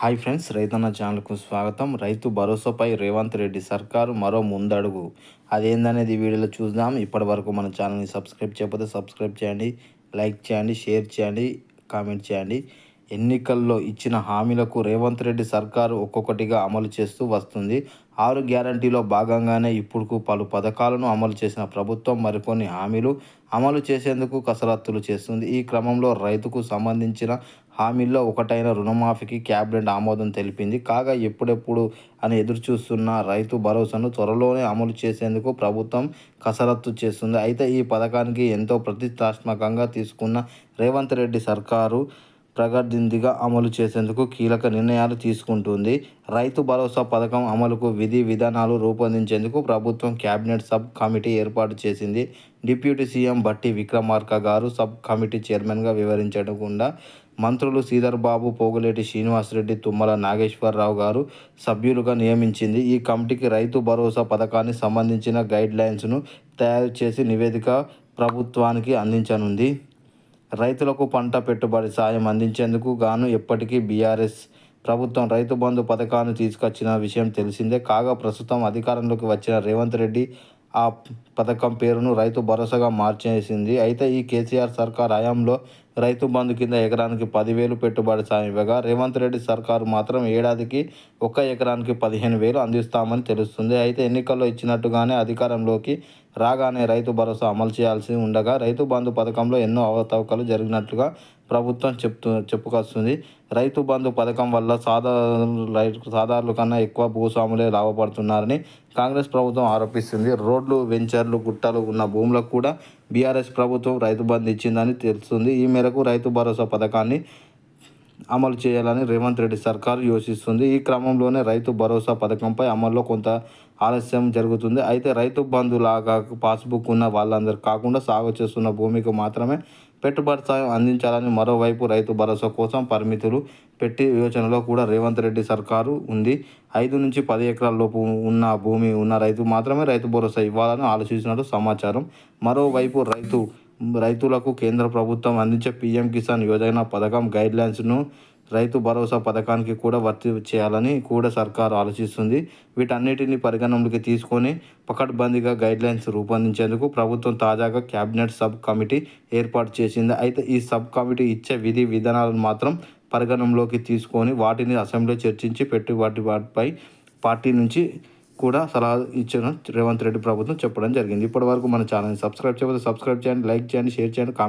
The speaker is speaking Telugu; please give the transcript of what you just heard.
హాయ్ ఫ్రెండ్స్ రైతన్న ఛానల్కు స్వాగతం. రైతు భరోసాపై రేవంత్ రెడ్డి సర్కారు మరో ముందడుగు. అదేందనేది వీడియోలో చూద్దాం. ఇప్పటి వరకు మన ఛానల్ని సబ్స్క్రైబ్ చేయకపోతే సబ్స్క్రైబ్ చేయండి లైక్ చేయండి షేర్ చేయండి కామెంట్ చేయండి. ఎన్నికల్లో ఇచ్చిన హామీలకు రేవంత్ రెడ్డి సర్కారు ఒక్కొక్కటిగా అమలు చేస్తూ వస్తుంది. ఆరు గ్యారంటీలో భాగంగానే ఇప్పుడు పలు పథకాలను అమలు చేసిన ప్రభుత్వం మరికొన్ని హామీలు అమలు చేసేందుకు కసరత్తులు చేస్తుంది. ఈ క్రమంలో రైతుకు సంబంధించిన హామీల్లో ఒకటైన రుణమాఫీకి క్యాబినెట్ ఆమోదం తెలిపింది. కాగా ఎప్పుడెప్పుడు అని ఎదురుచూస్తున్న రైతు భరోసాను త్వరలోనే అమలు చేసేందుకు ప్రభుత్వం కసరత్తు చేస్తుంది. అయితే ఈ పథకానికి ఎంతో ప్రతిష్టాత్మకంగా తీసుకున్న రేవంత్ రెడ్డి సర్కారు ప్రగతిగా అమలు చేసేందుకు కీలక నిర్ణయాలు తీసుకుంటుంది. రైతు భరోసా పథకం అమలుకు విధి విధానాలు రూపొందించేందుకు ప్రభుత్వం కేబినెట్ సబ్ కమిటీ ఏర్పాటు చేసింది. డిప్యూటీ సీఎం బట్టి విక్రమార్క గారు సబ్ కమిటీ చైర్మన్గా వివరించకుండా మంత్రులు శ్రీధర్ బాబు పోగులేటి శ్రీనివాసరెడ్డి తుమ్మల నాగేశ్వరరావు గారు సభ్యులుగా నియమించింది. ఈ కమిటీకి రైతు భరోసా పథకానికి సంబంధించిన గైడ్లైన్స్ను తయారు చేసి నివేదిక ప్రభుత్వానికి అందించనుంది. రైతులకు పంట పెట్టుబడి సాయం అందించేందుకు గాను ఎప్పటికీ బీఆర్ఎస్ ప్రభుత్వం రైతు బంధు పథకాన్ని తీసుకొచ్చిన విషయం తెలిసిందే. కాగా ప్రస్తుతం అధికారంలోకి వచ్చిన రేవంత్ రెడ్డి ఆ పథకం పేరును రైతు భరోసాగా మార్చేసింది. అయితే ఈ కేసీఆర్ సర్కార్ హయాంలో రైతు బంధు కింద ఎకరానికి పదివేలు పెట్టుబడి సాయం ఇవ్వగా రేవంత్ రెడ్డి సర్కారు మాత్రం ఏడాదికి ఒక ఎకరానికి పదిహేను వేలు అందిస్తామని తెలుస్తుంది. అయితే ఎన్నికల్లో ఇచ్చినట్టుగానే అధికారంలోకి రాగానే రైతు భరోసా అమలు చేయాల్సి ఉండగా రైతు బంధు పథకంలో ఎన్నో అవతవకలు జరిగినట్లుగా ప్రభుత్వం చెప్తూ చెప్పుకొస్తుంది. రైతు బంధు పథకం వల్ల సాధారణ సాధారణ కన్నా ఎక్కువ భూస్వాములే లాభపడుతున్నారని కాంగ్రెస్ ప్రభుత్వం ఆరోపిస్తుంది. రోడ్లు వెంచర్లు గుట్టలు ఉన్న భూములకు కూడా బీఆర్ఎస్ ప్రభుత్వం రైతు బంధు ఇచ్చిందని తెలుస్తుంది. ఈ మేరకు రైతులకు రైతు భరోసా పథకాన్ని అమలు చేయాలని రేవంత్ రెడ్డి సర్కారు యోచిస్తుంది. ఈ క్రమంలోనే రైతు భరోసా పథకంపై అమల్లో కొంత ఆలస్యం జరుగుతుంది. అయితే రైతు బంధు లాగా పాస్బుక్ ఉన్న వాళ్ళందరూ కాకుండా సాగు చేస్తున్న భూమికి మాత్రమే పెట్టుబడి సాయం అందించాలని మరోవైపు రైతు భరోసా కోసం పరిమితులు పెట్టి యోచనలో కూడా రేవంత్ రెడ్డి సర్కారు ఉంది. ఐదు నుంచి పది ఎకరాల లోపు ఉన్న భూమి ఉన్న రైతు మాత్రమే రైతు భరోసా ఇవ్వాలని ఆలోచిస్తున్నట్టు సమాచారం. మరోవైపు రైతు రైతులకు కేంద్ర ప్రభుత్వం అందించే పీఎం కిసాన్ యోజన పథకం గైడ్లైన్స్ను రైతు భరోసా పథకానికి కూడా వర్తి చేయాలని కూడా సర్కారు ఆలోచిస్తుంది. వీటన్నిటిని పరిగణనలోకి తీసుకొని పకడ్బందీగా గైడ్లైన్స్ రూపొందించేందుకు ప్రభుత్వం తాజాగా క్యాబినెట్ సబ్ కమిటీ ఏర్పాటు చేసింది. అయితే ఈ సబ్ కమిటీ ఇచ్చే విధి విధానాలను మాత్రం పరిగణనలోకి తీసుకొని వాటిని అసెంబ్లీ చర్చించి పెట్టి వాటి వాటిపై పార్టీ నుంచి కూడా సలహా ఇచ్చిన రేవంత్ రెడ్డి ప్రభుత్వం చెప్పడం జరిగింది. ఇప్పటివరకు మన ఛానల్ని సబ్స్క్రైబ్ చేయకపోతే సబ్స్క్రైబ్ చేయండి లైక్ చేయండి షేర్ చేయండి కామెంట్